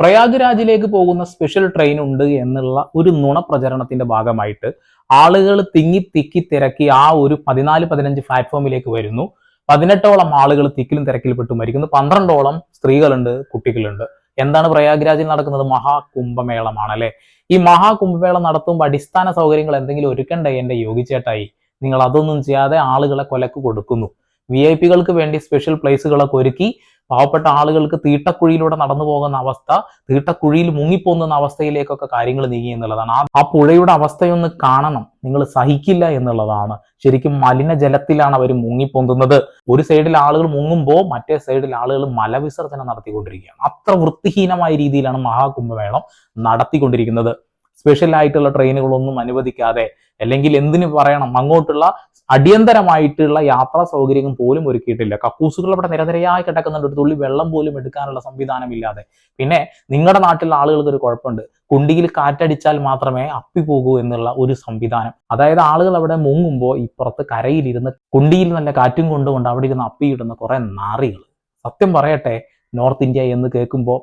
പ്രയാഗ്രാജിലേക്ക് പോകുന്ന special train ഉണ്ട് എന്നുള്ള ഒരു നുണ പ്രചരണത്തിന്റെ ഭാഗമായിട്ട് ആളുകൾ തിങ്ങി തിക്കി തിരക്കി ആ ഒരു പതിനാല് പതിനഞ്ച് പ്ലാറ്റ്ഫോമിലേക്ക് വരുന്നു. പതിനെട്ടോളം ആളുകൾ തിക്കിലും തിരക്കിൽപ്പെട്ട് മരിക്കുന്നു. പന്ത്രണ്ടോളം സ്ത്രീകളുണ്ട് കുട്ടികളുണ്ട്. എന്താണ് പ്രയാഗ്രാജിൽ നടക്കുന്നത്? മഹാകുംഭമേളമാണ് അല്ലെ ഈ മഹാകുംഭമേള നടത്തുമ്പോൾ അടിസ്ഥാന സൗകര്യങ്ങൾ എന്തെങ്കിലും ഒരുക്കണ്ടേ എന്റെ യോഗിച്ചേട്ടായി? നിങ്ങൾ അതൊന്നും ചെയ്യാതെ ആളുകളെ കൊലക്ക് കൊടുക്കുന്നു. വി ഐ പികൾക്ക് വേണ്ടി സ്പെഷ്യൽ പ്ലേസുകളൊക്കെ ഒരുക്കി പാവപ്പെട്ട ആളുകൾക്ക് തീട്ടക്കുഴിയിലൂടെ നടന്നു പോകുന്ന അവസ്ഥ തീട്ടക്കുഴിയിൽ മുങ്ങിപ്പോകുന്ന അവസ്ഥയിലേക്കൊക്കെ കാര്യങ്ങൾ നീങ്ങി എന്നുള്ളതാണ്. ആ- പുഴയുടെ അവസ്ഥയൊന്ന് കാണണം. നിങ്ങൾ സഹിക്കില്ല എന്നുള്ളതാണ്. ശരിക്കും മലിനജലത്തിലാണ് അവർ മുങ്ങിപ്പൊന്തുന്നത്. ഒരു സൈഡിൽ ആളുകൾ മുങ്ങുമ്പോൾ മറ്റേ സൈഡിൽ ആളുകൾ മലവിസർജനം നടത്തിക്കൊണ്ടിരിക്കുകയാണ്. അത്ര വൃത്തിഹീനമായ രീതിയിലാണ് മഹാകുംഭമേളം നടത്തിക്കൊണ്ടിരിക്കുന്നത്. സ്പെഷ്യൽ ആയിട്ടുള്ള ട്രെയിനുകളൊന്നും അനുവദിക്കാതെ അല്ലെങ്കിൽ എന്തിനു പറയണം അങ്ങോട്ടുള്ള അടിയന്തരമായിട്ടുള്ള യാത്രാ സൗകര്യം പോലും ഒരുക്കിയിട്ടില്ല. കക്കൂസുകൾ അവിടെ നിരനിരയായി കിടക്കുന്നുണ്ട്. ഒരു തുള്ളി വെള്ളം പോലും എടുക്കാനുള്ള സംവിധാനമില്ലാതെ. പിന്നെ നിങ്ങളുടെ നാട്ടിലുള്ള ആളുകൾക്ക് ഒരു കുഴപ്പമുണ്ട്. കുണ്ടിയിൽ കാറ്റടിച്ചാൽ മാത്രമേ അപ്പി പോകൂ എന്നുള്ള ഒരു സംവിധാനം. അതായത് ആളുകൾ അവിടെ മുങ്ങുമ്പോൾ ഇപ്പുറത്ത് കരയിലിരുന്ന് കുണ്ടിയിൽ നല്ല കാറ്റും കൊണ്ടുകൊണ്ട് അവിടെ ഇരുന്ന് അപ്പിയിടുന്ന കുറെ നാറികൾ. സത്യം പറയട്ടെ നോർത്ത് ഇന്ത്യ എന്ന് കേൾക്കുമ്പോൾ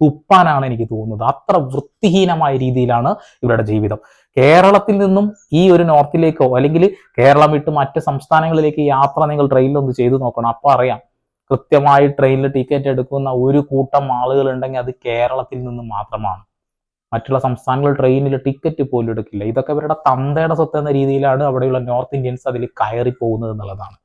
തുപ്പാനാണ് എനിക്ക് തോന്നുന്നത്. അത്ര വൃത്തിഹീനമായ രീതിയിലാണ് ഇവരുടെ ജീവിതം. കേരളത്തിൽ നിന്നും ഈ ഒരു നോർത്തിലേക്കോ അല്ലെങ്കിൽ കേരളം വിട്ട് മറ്റ് സംസ്ഥാനങ്ങളിലേക്ക് യാത്ര നിങ്ങൾ ട്രെയിനിൽ ഒന്ന് ചെയ്തു നോക്കണം. അപ്പോൾ അറിയാം. കൃത്യമായി ട്രെയിനിൽ ടിക്കറ്റ് എടുക്കുന്ന ഒരു കൂട്ടം ആളുകൾ ഉണ്ടെങ്കിൽ അത് കേരളത്തിൽ നിന്ന് മാത്രമാണ്. മറ്റുള്ള സംസ്ഥാനങ്ങൾ ട്രെയിനിൽ ടിക്കറ്റ് പോലും എടുക്കില്ല. ഇതൊക്കെ ഇവരുടെ തന്തയുടെ സ്വത്ത് എന്ന രീതിയിലാണ് അവിടെയുള്ള നോർത്ത് ഇന്ത്യൻസ് അതിൽ കയറി പോകുന്നത് എന്നുള്ളതാണ്.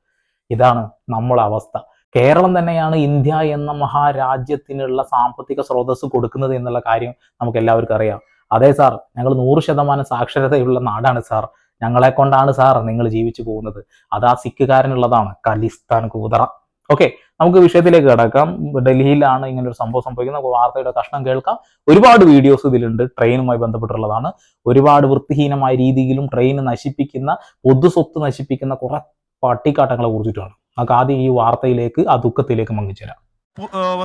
ഇതാണ് നമ്മളെ അവസ്ഥ. കേരളം തന്നെയാണ് ഇന്ത്യ എന്ന മഹാരാജ്യത്തിനുള്ള സാമ്പത്തിക സ്രോതസ് കൊടുക്കുന്നത് എന്നുള്ള കാര്യം നമുക്ക് എല്ലാവർക്കും അറിയാം. അതെ സാർ ഞങ്ങൾ നൂറ് ശതമാനം സാക്ഷരതയുള്ള നാടാണ് സാർ. ഞങ്ങളെ കൊണ്ടാണ് സാർ നിങ്ങൾ ജീവിച്ചു പോകുന്നത്. അത് ആ സിഖുകാരനുള്ളതാണ്. കലിസ്ഥാൻ കൂതറ. ഓക്കെ നമുക്ക് വിഷയത്തിലേക്ക് കിടക്കാം. ഡൽഹിയിലാണ് ഇങ്ങനെ ഒരു സംഭവം സംഭവിക്കുന്നത്. നമുക്ക് വാർത്തയുടെ കഷ്ണം കേൾക്കാം. ഒരുപാട് വീഡിയോസ് ഇതിലുണ്ട്. ട്രെയിനുമായി ബന്ധപ്പെട്ടുള്ളതാണ് ഒരുപാട് വൃത്തിഹീനമായ രീതിയിലും ട്രെയിൻ നശിപ്പിക്കുന്ന പൊതുസ്വത്ത് നശിപ്പിക്കുന്ന കുറെ പട്ടിക്കാട്ടങ്ങളെ കുറിച്ചിട്ടാണ് നമുക്ക് ആദ്യം ഈ വാർത്തയിലേക്ക് ആ ദുഃഖത്തിലേക്ക് മങ്ങിച്ചേരാം.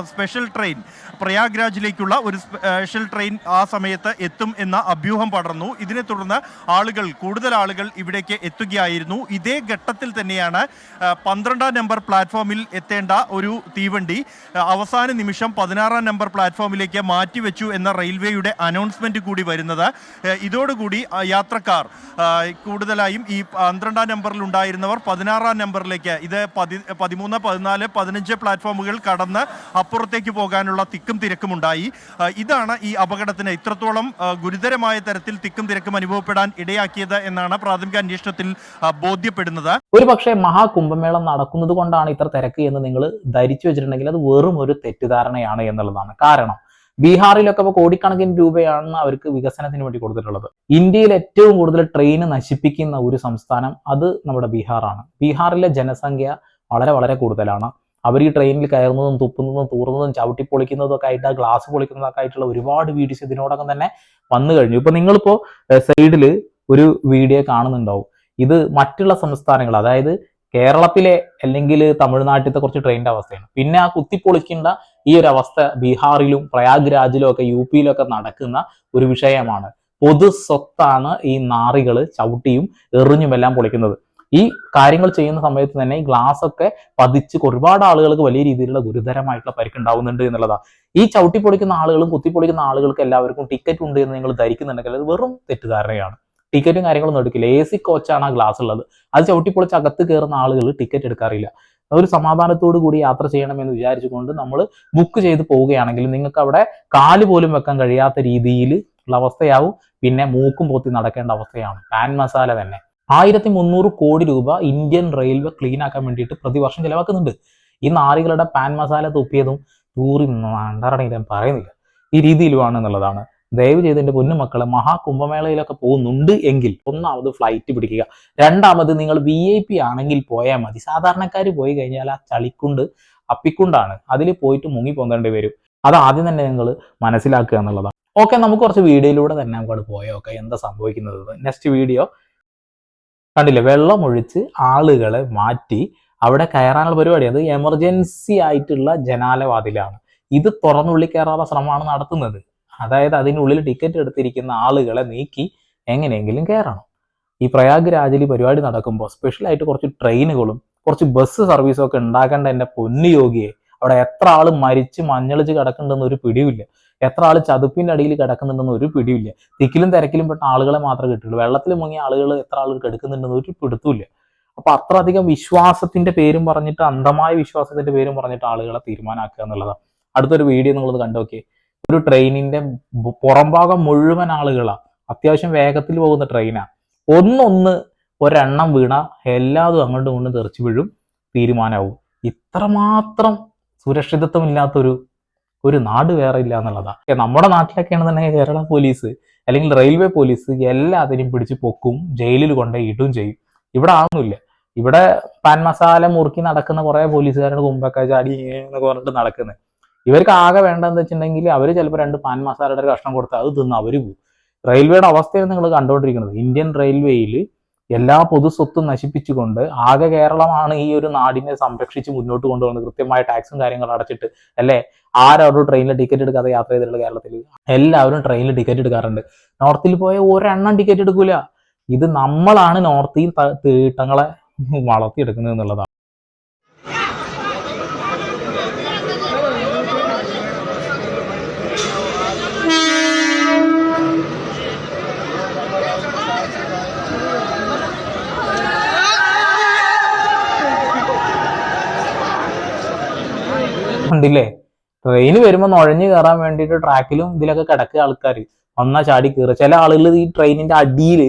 സ്പെഷ്യൽ ട്രെയിൻ പ്രയാഗ്രാജിലേക്കുള്ള ഒരു സ്പെഷ്യൽ ട്രെയിൻ ആ സമയത്ത് എത്തും എന്ന അഭ്യൂഹം പടർന്നു. ഇതിനെ തുടർന്ന് ആളുകൾ കൂടുതൽ ആളുകൾ ഇവിടേക്ക് എത്തുകയായിരുന്നു. ഇതേ ഘട്ടത്തിൽ തന്നെയാണ് പന്ത്രണ്ടാം നമ്പർ പ്ലാറ്റ്ഫോമിൽ എത്തേണ്ട ഒരു തീവണ്ടി അവസാന നിമിഷം പതിനാറാം നമ്പർ പ്ലാറ്റ്ഫോമിലേക്ക് മാറ്റിവെച്ചു എന്ന റെയിൽവേയുടെ അനൗൺസ്മെന്റ് കൂടി വരുന്നത്. ഇതോടുകൂടി യാത്രക്കാർ കൂടുതലായും ഈ പന്ത്രണ്ടാം നമ്പറിൽ ഉണ്ടായിരുന്നവർ പതിനാറാം നമ്പറിലേക്ക് ഇത് പതി പതിമൂന്ന് പതിനാല് പതിനഞ്ച് പ്ലാറ്റ്ഫോമുകൾ കടന്ന് അപ്പുറത്തേക്ക് പോകാനുള്ള തിക്കും തിരക്കും ഉണ്ടായി. ഇതാണ് ഈ അപകടത്തിന് ഇത്രത്തോളം ഗുരുതരമായ തരത്തിൽ തിക്കും തിരക്കും അനുഭവപ്പെടാൻ ഇടയാക്കിയത് എന്നാണ് പ്രാഥമിക അന്വേഷണത്തിൽ ബോധ്യപ്പെടുന്നത്. ഒരു പക്ഷേ മഹാകുംഭമേളം നടക്കുന്നത് കൊണ്ടാണ് ഇത്ര തിരക്ക് എന്ന് നിങ്ങൾ ധരിച്ചു വെച്ചിട്ടുണ്ടെങ്കിൽ അത് വെറും ഒരു തെറ്റിദ്ധാരണയാണ് എന്നുള്ളതാണ്. കാരണം ബീഹാറിലൊക്കെ ഇപ്പോൾ കോടിക്കണക്കിന് രൂപയാണ് അവർക്ക് വികസനത്തിന് വേണ്ടി കൊടുത്തിട്ടുള്ളത്. ഇന്ത്യയിൽ ഏറ്റവും കൂടുതൽ ട്രെയിൻ നശിപ്പിക്കുന്ന ഒരു സംസ്ഥാനം അത് നമ്മുടെ ബീഹാറാണ്. ബീഹാറിലെ ജനസംഖ്യ വളരെ വളരെ കൂടുതലാണ്. അവർ ഈ ട്രെയിനിൽ കയറുന്നതും തുപ്പുന്നതും തൂറുന്നതും ചവിട്ടി പൊളിക്കുന്നതും ഒക്കെ ആയിട്ട് ഗ്ലാസ് പൊളിക്കുന്നതൊക്കെ ആയിട്ടുള്ള ഒരുപാട് വീഡിയോസ് ഇതിനോടകം തന്നെ വന്നു കഴിഞ്ഞു. ഇപ്പൊ നിങ്ങളിപ്പോ സൈഡിൽ ഒരു വീഡിയോ കാണുന്നുണ്ടാവും. ഇത് മറ്റുള്ള സംസ്ഥാനങ്ങൾ അതായത് കേരളത്തിലെ അല്ലെങ്കിൽ തമിഴ്നാട്ടിലത്തെ കുറച്ച് ട്രെയിനിന്റെ അവസ്ഥയാണ്. പിന്നെ ആ കുത്തിപ്പൊളിക്കേണ്ട ഈ ഒരു അവസ്ഥ ബീഹാറിലും പ്രയാഗ്രാജിലും ഒക്കെ യു പിയിലും ഒക്കെ നടക്കുന്ന ഒരു വിഷയമാണ്. പൊതു സ്വത്താണ് ഈ നാറികൾ ചവിട്ടിയും എറിഞ്ഞുമെല്ലാം പൊളിക്കുന്നത്. ഈ കാര്യങ്ങൾ ചെയ്യുന്ന സമയത്ത് തന്നെ ഈ ഗ്ലാസ് ഒക്കെ പതിച്ച് ഒരുപാട് ആളുകൾക്ക് വലിയ രീതിയിലുള്ള ഗുരുതരമായിട്ടുള്ള പരിക്കുണ്ടാവുന്നുണ്ട് എന്നുള്ളതാണ് ഈ ചവിട്ടി പൊളിക്കുന്ന ആളുകളും കുത്തി കുത്തിപ്പൊളിക്കുന്ന ആളുകൾക്ക് എല്ലാവർക്കും ടിക്കറ്റ് ഉണ്ട് എന്ന് നിങ്ങൾ ധരിക്കുന്നുണ്ടെങ്കിൽ അത് വെറും തെറ്റിദ്ധാരണയാണ്. ടിക്കറ്റും കാര്യങ്ങളൊന്നും എടുക്കില്ല. എ സി കോച്ചാണ് ആ ഗ്ലാസ് ഉള്ളത്. അത് ചവിട്ടിപ്പൊളിച്ച് അകത്ത് കയറുന്ന ആളുകൾ ടിക്കറ്റ് എടുക്കാറില്ല. ഒരു സമാധാനത്തോടു കൂടി യാത്ര ചെയ്യണമെന്ന് വിചാരിച്ചുകൊണ്ട് നമ്മൾ ബുക്ക് ചെയ്ത് പോവുകയാണെങ്കിൽ നിങ്ങൾക്ക് അവിടെ കാൽ പോലും വെക്കാൻ കഴിയാത്ത രീതിയിൽ ഉള്ള അവസ്ഥയാവും. പിന്നെ മൂക്കും പോത്തി നടക്കേണ്ട അവസ്ഥയാണ്. പാൻ മസാല തന്നെ. ആയിരത്തി മുന്നൂറ് കോടി രൂപ ഇന്ത്യൻ റെയിൽവേ ക്ലീൻ ആക്കാൻ വേണ്ടിയിട്ട് പ്രതിവർഷം ചിലവാക്കുന്നുണ്ട്. ഈ നാറികളുടെ പാൻ മസാല തുപ്പിയതും തൂറി ഞാൻ പറയുന്നില്ല. ഈ രീതിയിലുമാണ് എന്നുള്ളതാണ്. ദയവ് ചെയ്ത് എന്റെ പൊന്നുമക്കളെ മഹാകുംഭമേളയിലൊക്കെ പോകുന്നുണ്ട് എങ്കിൽ ഒന്നാമത് ഫ്ലൈറ്റ് പിടിക്കുക. രണ്ടാമത് നിങ്ങൾ വി ഐ പി ആണെങ്കിൽ പോയാൽ മതി. സാധാരണക്കാർ പോയി കഴിഞ്ഞാൽ ആ ചളിക്കുണ്ട് അപ്പിക്കുണ്ടാണ്. അതിൽ പോയിട്ട് മുങ്ങി പോകേണ്ടി വരും. അത് ആദ്യം തന്നെ നിങ്ങൾ മനസ്സിലാക്കുക എന്നുള്ളതാണ്. ഓക്കെ നമുക്ക് കുറച്ച് വീഡിയോയിലൂടെ തന്നെ നമുക്ക് പോയോക്കെ എന്താ സംഭവിക്കുന്നത്? നെക്സ്റ്റ് വീഡിയോ കണ്ടില്ലേ? വെള്ളം ഒഴിച്ച് ആളുകളെ മാറ്റി അവിടെ കയറാനുള്ള പരിപാടി. അത് എമർജൻസി ആയിട്ടുള്ള ജനാലവാതിലാണ്. ഇത് തുറന്നുള്ളിൽ കയറാനുള്ള ശ്രമമാണ് നടത്തുന്നത്. അതായത് അതിനുള്ളിൽ ടിക്കറ്റ് എടുത്തിരിക്കുന്ന ആളുകളെ നീക്കി എങ്ങനെയെങ്കിലും കയറണം. ഈ പ്രയാഗ് രാജലി പരിപാടി നടക്കുമ്പോൾ സ്പെഷ്യലായിട്ട് കുറച്ച് ട്രെയിനുകളും കുറച്ച് ബസ് സർവീസും ഒക്കെ ഉണ്ടാക്കേണ്ട എന്റെ പൊന്നു യോഗിയെ അവിടെ എത്ര ആൾ മരിച്ച് മഞ്ഞളിച്ച് കിടക്കുന്നുണ്ടെന്ന് ഒരു പിടിയുമില്ല എത്ര ആൾ ചതുപ്പിന്റെ അടിയിൽ കിടക്കുന്നുണ്ടെന്ന് ഒരു പിടിയില്ല തിക്കിലും തിരക്കിലും പെട്ട ആളുകളെ മാത്രമേ കിട്ടുള്ളൂ വെള്ളത്തിൽ മുങ്ങിയ ആളുകൾ എത്ര ആളുകൾ കിടക്കുന്നുണ്ടെന്ന് ഒരു പിടുത്തുമില്ല അപ്പൊ അത്ര അധികം വിശ്വാസത്തിന്റെ പേരും പറഞ്ഞിട്ട് അന്ധമായ വിശ്വാസത്തിന്റെ പേരും പറഞ്ഞിട്ട് ആളുകളെ തീരുമാനമാക്കുക എന്നുള്ളതാണ്. അടുത്തൊരു വീഡിയോ നിങ്ങളത് കണ്ടോക്കെ ഒരു ട്രെയിനിന്റെ പുറംഭാഗം മുഴുവൻ ആളുകളാണ് അത്യാവശ്യം വേഗത്തിൽ പോകുന്ന ട്രെയിനാ. ഒന്നൊന്ന് ഒരെണ്ണം വീണ എല്ലാതും അങ്ങോട്ടും ഇങ്ങോട്ടും തെറിച്ചു വീഴും തീരുമാനമാവും. ഇത്രമാത്രം സുരക്ഷിതത്വം ഇല്ലാത്തൊരു ഒരു നാട് വേറെ ഇല്ല എന്നുള്ളതാണ് നമ്മുടെ നാട്ടിലൊക്കെയാണ് തന്നെ കേരള പോലീസ് അല്ലെങ്കിൽ റെയിൽവേ പോലീസ് എല്ലാത്തിനെയും പിടിച്ച് പൊക്കും ജയിലിൽ കൊണ്ടേ ഇടും ചെയ്യും. ഇവിടെ ആവുന്നില്ല ഇവിടെ പാൻ മസാല മുറുക്കി നടക്കുന്ന കുറെ പോലീസുകാരുടെ മുമ്പൊക്കെ ചാടി എന്നൊക്കെ പറഞ്ഞിട്ട് നടക്കുന്നത് ഇവർക്ക് ആകെ വേണ്ടതെന്ന് വെച്ചിട്ടുണ്ടെങ്കിൽ അവർ ചിലപ്പോൾ രണ്ട് പാൻ മസാലയുടെ കഷ്ണം കൊടുത്താൽ അത് തിന്ന് അവർ പോകും റെയിൽവേയുടെ അവസ്ഥയാണ് നിങ്ങൾ കണ്ടുകൊണ്ടിരിക്കുന്നത് ഇന്ത്യൻ റെയിൽവേയിൽ എല്ലാ പൊതു സ്വത്തും നശിപ്പിച്ചുകൊണ്ട് ആകെ കേരളമാണ് ഈ ഒരു നാടിനെ സംരക്ഷിച്ച് മുന്നോട്ട് കൊണ്ടുപോകുന്നത് കൃത്യമായ ടാക്സും കാര്യങ്ങളും അടച്ചിട്ട് അല്ലേ? ആരും ട്രെയിനിൽ ടിക്കറ്റ് എടുക്കാതെ യാത്ര ചെയ്തിട്ടുള്ള കേരളത്തിൽ? എല്ലാവരും ട്രെയിനിൽ ടിക്കറ്റ് എടുക്കാറുണ്ട്. നോർത്തിൽ പോയ ഒരെണ്ണം ടിക്കറ്റ് എടുക്കൂല. ഇത് നമ്മളാണ് നോർത്തിൽ തീട്ടങ്ങളെ വളർത്തിയെടുക്കുന്നത് എന്നുള്ളതാണ്. കണ്ടില്ലേ? ട്രെയിന് വരുമ്പോൾ നുഴഞ്ഞു കയറാൻ വേണ്ടിയിട്ട് ട്രാക്കിലും ഇതിലൊക്കെ കിടക്കുക ആൾക്കാർ ഒന്നാ ചാടി കയറുക ചില ആളുകൾ ഈ ട്രെയിനിന്റെ അടിയിൽ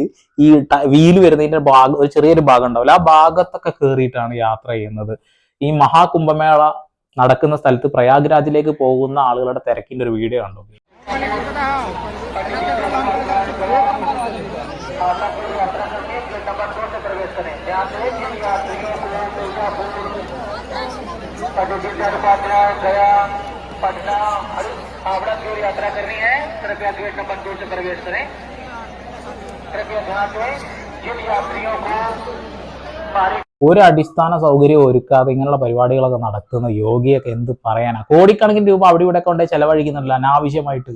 ഈ വീൽ വരുന്നതിന്റെ ഭാഗം ഒരു ചെറിയൊരു ഭാഗം ഉണ്ടാവില്ല. ആ ഭാഗത്തൊക്കെ കയറിയിട്ടാണ് യാത്ര ചെയ്യുന്നത്. ഈ മഹാകുംഭമേള നടക്കുന്ന സ്ഥലത്ത് പ്രയാഗ്രാജിലേക്ക് പോകുന്ന ആളുകളുടെ തിരക്കിന്റെ ഒരു വീഡിയോ കണ്ടു. गया पटना हावड़ा की ओर यात्रा करनी है कृपया गेट नंबर दो से प्रवेश करें कृपया ध्यान दें जिन यात्रियों को बारी ഒരു അടിസ്ഥാന സൗകര്യം ഒരുക്കാതെ ഇങ്ങനെയുള്ള പരിപാടികളൊക്കെ നടക്കുന്ന യോഗിയൊക്കെ എന്ത് പറയാനാ കോടിക്കണക്കിന് രൂപ അവിടെ ഇവിടെ കൊണ്ട് ചെലവഴിക്കുന്നുണ്ടല്ലോ അനാവശ്യമായിട്ട്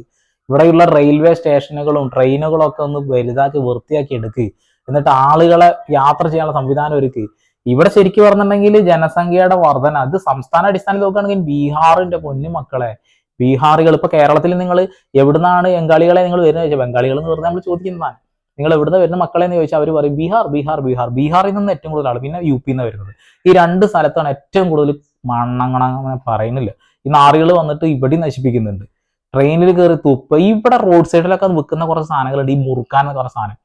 ഇവിടെയുള്ള റെയിൽവേ സ്റ്റേഷനുകളും ട്രെയിനുകളും ഒക്കെ ഒന്ന് വലുതാക്കി വൃത്തിയാക്കി എടുക്ക് എന്നിട്ട് ആളുകളെ യാത്ര ചെയ്യാനുള്ള സംവിധാനം ഒരുക്ക് ഇവിടെ ശരിക്കും പറഞ്ഞിട്ടുണ്ടെങ്കിൽ ജനസംഖ്യയുടെ വർധന അത് സംസ്ഥാന അടിസ്ഥാനത്തിൽ നോക്കുകയാണെങ്കിൽ ബീഹാറിന്റെ പൊന്നു മക്കളെ. ബീഹാറികൾ ഇപ്പൊ കേരളത്തിൽ നിങ്ങൾ എവിടുന്നാണ് ബംഗാളികളെ നിങ്ങൾ വരുന്നത് ചോദിച്ചാൽ ബംഗാളികൾ എന്ന് പറഞ്ഞാൽ നമ്മൾ ചോദിക്കുന്നതാണ്. നിങ്ങൾ എവിടുന്ന് വരുന്ന മക്കളെ എന്ന് ചോദിച്ചാൽ അവർ പറയും ബീഹാർ ബീഹാർ ബീഹാർ. ബീഹാറിൽ നിന്ന് ഏറ്റവും കൂടുതൽ ആൾ പിന്നെ യു പിയിൽ നിന്ന് വരുന്നത്. ഈ രണ്ട് സ്ഥലത്താണ് ഏറ്റവും കൂടുതൽ മണ്ണങ്ങണ പറയുന്നില്ല. ഈ നാറികൾ വന്നിട്ട് ഇവിടെ നശിപ്പിക്കുന്നുണ്ട്. ട്രെയിനിൽ കയറി തുപ്പ ഇവിടെ റോഡ് സൈഡിലൊക്കെ വിൽക്കുന്ന കുറച്ച് സാധനങ്ങളുണ്ട്. ഈ മുറുക്കാൻ എന്ന് പറഞ്ഞ സാധനം.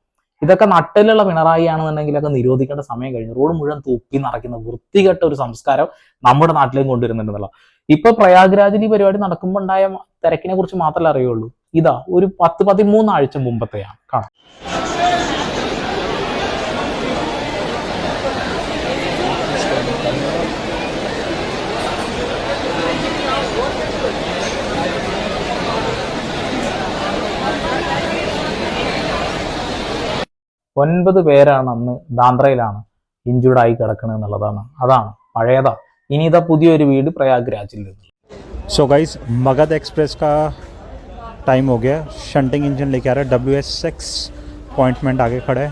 ഇതൊക്കെ നട്ടിലുള്ള പിണറായി ആണെന്നുണ്ടെങ്കിലൊക്കെ നിരോധിക്കേണ്ട സമയം കഴിഞ്ഞു. റോഡ് മുഴുവൻ തുപ്പി നടക്കുന്ന വൃത്തികെട്ട ഒരു സംസ്കാരം നമ്മുടെ നാട്ടിലും കൊണ്ടുവരുന്നുണ്ടെന്നുള്ള ഇപ്പൊ പ്രയാഗ്രാജിൽ പരിപാടി നടക്കുമ്പോൾ ഉണ്ടായ തിരക്കിനെ കുറിച്ച് മാത്രമേ അറിയുള്ളൂ. ഇതാ ഒരു പത്ത് പതിമൂന്ന് ആഴ്ച മുമ്പത്തെയാണ്. കാണാം. ഒൻപത് പേരാണ് അന്ന് ബാന്ദ്രയിലാണ് ഇഞ്ചുർഡ് ആയി കിടക്കുന്നത് എന്നുള്ളതാണ് അതാണ് പഴയതാ ഇനി ഇതാ പുതിയൊരു വീട് പ്രയാഗ്രാജിൽ നിന്ന് सो गाइस मगध एक्सप्रेस का टाइम हो गया शंटिंग इंजन लेके आ रहा है डब्ल्यू एस सिक्स पॉइंटमेंट आगे खड़ा है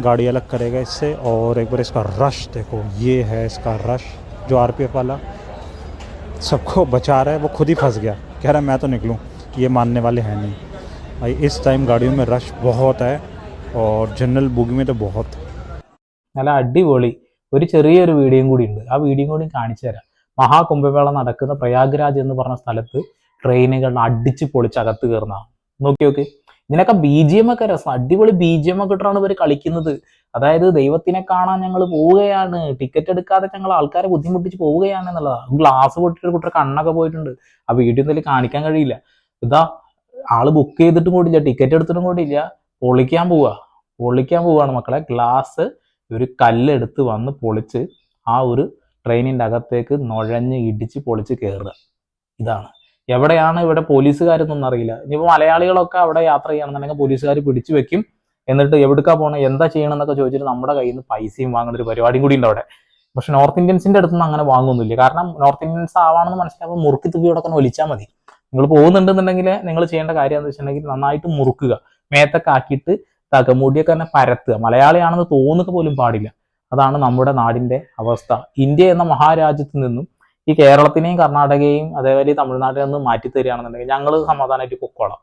गाड़ी अलग करेगा इससे और एक बार इसका रश देखो ये है इसका रश जो आरपीएफ वाला सबको बचा रहा है वो खुद ही फंस गया कह रहा है मैं तो निकलूँ ये मानने वाले हैं नहीं भाई इस टाइम गाड़ियों में रश बहुत है ഓർ ജനറൽ ബുഗിമിന്റെ ബോഹത്ത് നല്ല അടിപൊളി. ഒരു ചെറിയൊരു വീഡിയോയും കൂടി ഉണ്ട്. ആ വീഡിയോയും കൂടി കാണിച്ചു തരാം. മഹാകുംഭമേള നടക്കുന്ന പ്രയാഗ്രാജ് എന്ന് പറഞ്ഞ സ്ഥലത്ത് ട്രെയിനുകൾ അടിച്ച് പൊളിച്ച് അകത്ത് കയറുന്ന. നോക്കി നോക്കി. ഇതിനൊക്കെ ബി ജി എം ഒക്കെ രസം. അടിപൊളി ബി ജി എം ഒക്കെ ഇട്ടാണ് ഇവർ കളിക്കുന്നത്. അതായത് ദൈവത്തിനെ കാണാൻ ഞങ്ങൾ പോവുകയാണ്. ടിക്കറ്റ് എടുക്കാതെ ഞങ്ങൾ ആൾക്കാരെ ബുദ്ധിമുട്ടിച്ച് പോവുകയാണ് എന്നുള്ളതാണ് ഗ്ലാസ് പൊട്ടിട്ട് കുട്ടിയുടെ കണ്ണൊക്കെ പോയിട്ടുണ്ട്. ആ വീഡിയോ എന്തായാലും കാണിക്കാൻ കഴിയില്ല. ഇതാ ആൾ ബുക്ക് ചെയ്തിട്ടും കൂടിയില്ല ടിക്കറ്റ് എടുത്തിട്ടും കൂടിയില്ല. പൊളിക്കാൻ പോവുക പൊളിക്കാൻ പോവുകയാണ് മക്കളെ. ഗ്ലാസ് ഒരു കല്ലെടുത്ത് വന്ന് പൊളിച്ച് ആ ഒരു ട്രെയിനിന്റെ അകത്തേക്ക് നുഴഞ്ഞ് ഇടിച്ച് പൊളിച്ച് കയറുക ഇതാണ്. എവിടെയാണ് ഇവിടെ പോലീസുകാരെന്നൊന്നും അറിയില്ല. ഇനിയിപ്പോൾ മലയാളികളൊക്കെ അവിടെ യാത്ര ചെയ്യണമെന്നുണ്ടെങ്കിൽ പോലീസുകാർ പിടിച്ചു വെക്കും. എന്നിട്ട് എവിടുക്കാ പോകണം എന്താ ചെയ്യണം എന്നൊക്കെ ചോദിച്ചിട്ട് നമ്മുടെ കയ്യിൽ നിന്ന് പൈസയും വാങ്ങുന്ന ഒരു പരിപാടിയും കൂടി ഉണ്ട് അവിടെ. പക്ഷെ നോർത്ത് ഇന്ത്യൻസിന്റെ അടുത്തൊന്നും അങ്ങനെ വാങ്ങുന്നില്ല കാരണം നോർത്ത് ഇന്ത്യൻസ് ആവാണെന്ന് മനസ്സിലാക്കുമ്പോൾ മുറുക്കി തുപ്പി ഇവിടെ തന്നെ ഒലിച്ചാൽ മതി. നിങ്ങൾ പോകുന്നുണ്ടെന്നുണ്ടെങ്കിൽ നിങ്ങൾ ചെയ്യേണ്ട കാര്യം എന്ന് വെച്ചിട്ടുണ്ടെങ്കിൽ നന്നായിട്ട് മുറുക്കുക. മേത്തൊക്കെ ആക്കിയിട്ട് ഇതാക്കുക മുടിയൊക്കെ തന്നെ പരത്തുക. മലയാളിയാണെന്ന് തോന്നുക പോലും പാടില്ല. അതാണ് നമ്മുടെ നാടിന്റെ അവസ്ഥ. ഇന്ത്യ എന്ന മഹാരാജ്യത്ത് നിന്നും ഈ കേരളത്തിനെയും കർണാടകയെയും അതേപോലെ ഈ തമിഴ്നാട്ടിൽ നിന്ന് മാറ്റി തരികയാണെന്നുണ്ടെങ്കിൽ ഞങ്ങൾ സമാധാനമായിട്ട് പൊക്കോളാം.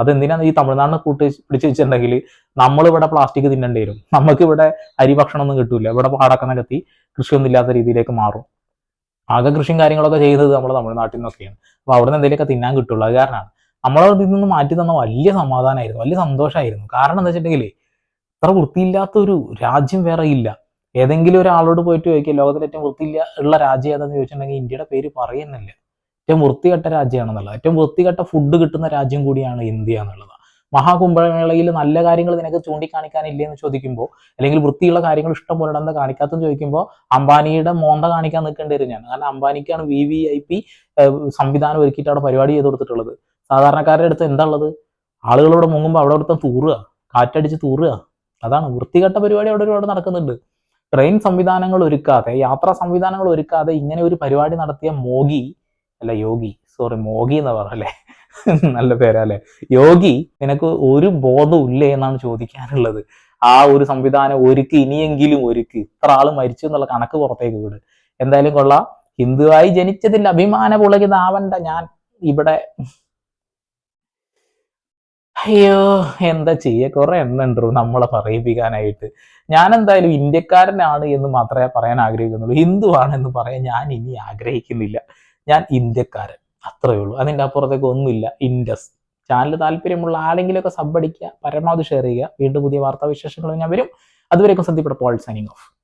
അതെന്തിനാണ് ഈ തമിഴ്നാടിനെ കൂട്ടി പിടിച്ച് വെച്ചിട്ടുണ്ടെങ്കിൽ നമ്മളിവിടെ പ്ലാസ്റ്റിക് തിന്നേണ്ടി വരും. നമുക്ക് ഇവിടെ അരി ഭക്ഷണം ഒന്നും കിട്ടൂല. ഇവിടെ പാടൊക്കെ നികത്തി കൃഷിയൊന്നും ഇല്ലാത്ത രീതിയിലേക്ക് മാറും. ആകെ കൃഷിയും കാര്യങ്ങളൊക്കെ ചെയ്തത് നമ്മൾ തമിഴ്നാട്ടിൽ നിന്നൊക്കെയാണ്. അപ്പൊ അവിടെ നിന്ന് എന്തെങ്കിലുമൊക്കെ തിന്നാൻ കിട്ടുള്ളൂ. അത് കാരണമാണ്. നമ്മളെ ഇതിൽ നിന്ന് മാറ്റി തന്ന വലിയ സമാധാനമായിരുന്നു വലിയ സന്തോഷമായിരുന്നു കാരണം എന്താ വെച്ചിട്ടുണ്ടെങ്കിൽ ഇത്ര വൃത്തിയില്ലാത്ത ഒരു രാജ്യം വേറെ ഇല്ല. ഏതെങ്കിലും ഒരാളോട് പോയിട്ട് ചോദിക്കുക ലോകത്തിൽ ഏറ്റവും വൃത്തിയില്ല ഉള്ള രാജ്യം ഏതാന്ന് ചോദിച്ചിട്ടുണ്ടെങ്കിൽ ഇന്ത്യയുടെ പേര് പറയുന്നില്ല. ഏറ്റവും വൃത്തികെട്ട രാജ്യമാണെന്നുള്ളത് ഏറ്റവും വൃത്തികെട്ട ഫുഡ് കിട്ടുന്ന രാജ്യം കൂടിയാണ് ഇന്ത്യ എന്നുള്ളത്. മഹാകുംഭമേളയിൽ നല്ല കാര്യങ്ങൾ നിനക്ക് ചൂണ്ടിക്കാണിക്കാനില്ലേ എന്ന് ചോദിക്കുമ്പോൾ അല്ലെങ്കിൽ വൃത്തിയുള്ള കാര്യങ്ങൾ ഇഷ്ടം പോലെ എന്താ കാണിക്കാത്തെന്ന് ചോദിക്കുമ്പോൾ അംബാനിയുടെ മോന്ത കാണിക്കാൻ നിൽക്കേണ്ടി വരും ഞാൻ. കാരണം അംബാനിക്കാണ് വി വി ഐ പി സംവിധാനം ഒരുക്കിയിട്ട് അവിടെ പരിപാടി ചെയ്ത് കൊടുത്തിട്ടുള്ളത്. സാധാരണക്കാരുടെ അടുത്ത് എന്താ ഉള്ളത് ആളുകൾ ഇവിടെ മുങ്ങുമ്പോൾ അവിടെ അടുത്ത് തൂറുക കാറ്റടിച്ച് തൂറുക. അതാണ് വൃത്തികെട്ട പരിപാടി അവിടെ ഒരുപാട് നടക്കുന്നുണ്ട്. ട്രെയിൻ സംവിധാനങ്ങൾ ഒരുക്കാതെ യാത്രാ സംവിധാനങ്ങൾ ഒരുക്കാതെ ഇങ്ങനെ ഒരു പരിപാടി നടത്തിയ മോഗി അല്ല യോഗി സോറി മോഗി എന്ന് പറയല്ലേ? നല്ല പേരല്ലേ യോഗി നിനക്ക് ഒരു ബോധം ഇല്ലേ എന്നാണ് ചോദിക്കാനുള്ളത്. ആ ഒരു സംവിധാനം ഒരുക്ക് ഇനിയെങ്കിലും ഒരുക്ക്. ഇത്ര ആൾ മരിച്ചു എന്നുള്ള കണക്ക് പുറത്തേക്ക് വിട്. എന്തായാലും കൊള്ളാം. ഹിന്ദുവായി ജനിച്ചതിൽ അഭിമാന പുളകിതാവണ്ട ഞാൻ ഇവിടെ അയ്യോ എന്താ ചെയ്യ? കുറെ എണ്ണം ഉണ്ടോ നമ്മളെ പറയിപ്പിക്കാനായിട്ട്? ഞാൻ എന്തായാലും ഇന്ത്യക്കാരനാണ് എന്ന് മാത്രമേ പറയാൻ ആഗ്രഹിക്കുന്നുള്ളൂ. ഹിന്ദുവാണ് എന്ന് പറയാൻ ഞാൻ ഇനി ആഗ്രഹിക്കുന്നില്ല. ഞാൻ ഇന്ത്യക്കാരൻ. അത്രയേ ഉള്ളൂ. അതിന്റെ അപ്പുറത്തേക്ക് ഒന്നുമില്ല. ഇൻഡസ്. ചാനൽ താല്പര്യമുള്ള ആരെങ്കിലുമൊക്കെ സബ് അടിക്കുക പരമാവധി ഷെയർ ചെയ്യുക. വീണ്ടും പുതിയ വാർത്താ വിശേഷങ്ങൾ ഞാൻ വരും. അതുവരെയൊക്കെ സന്ധ്യപ്പെട്ട പോൾ സൈനിങ് ഓഫ്.